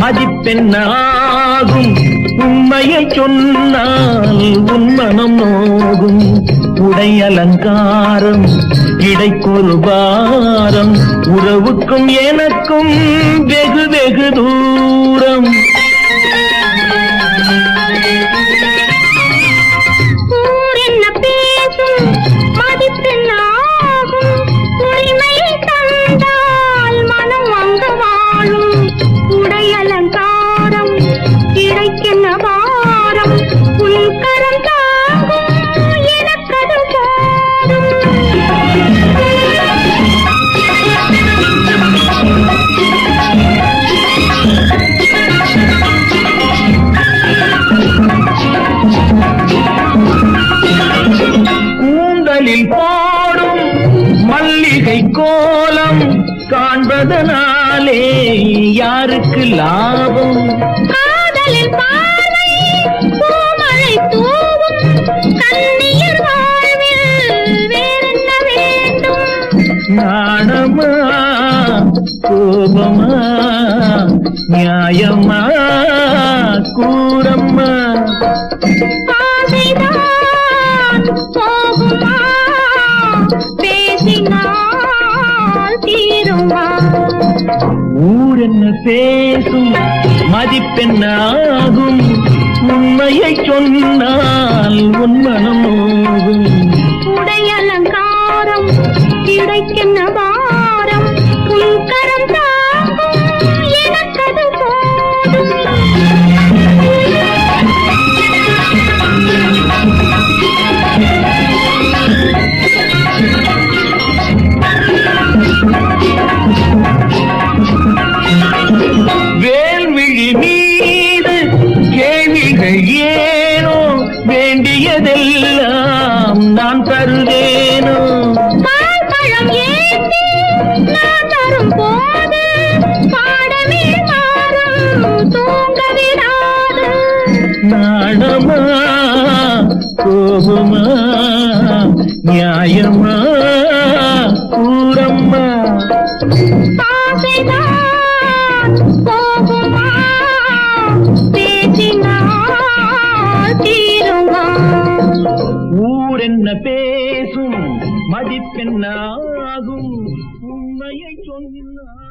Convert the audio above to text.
மதிப்பெண்ணாகும். உண்மையை சொன்னால் உன்மனம் நோகும் உடை அலங்காரம் இடைக்கொரு பாரம் உறவுக்கும் எனக்கும் வெகு வெகு தூரம். மல்லிகை கோலம் காண்பதனாலே யாருக்கு லாபம்? காதலில் பாலை பூமழை தூவும் கண்ணியர் வாழ்வில் வேறென்ன வேண்டும்? நாணமா கோபமா நியாயமா கூறம்மா பேசும் மதிப்பெண்ணாகும் உண்மையை சொன்னால் உன்மனமோ ஏனோ வேண்டியதெல்லாம் நான் தருவேனோ. பழம் ஏந்தி நான் தரும் போது பாடமே மாறும் தூங்க விடாது நாணமா கோபமா நியாயமா கூறம்மா. ஊர் என்ன பேசும்? மதிப்பெண்ணாகும். உண்மையை சொன்னால்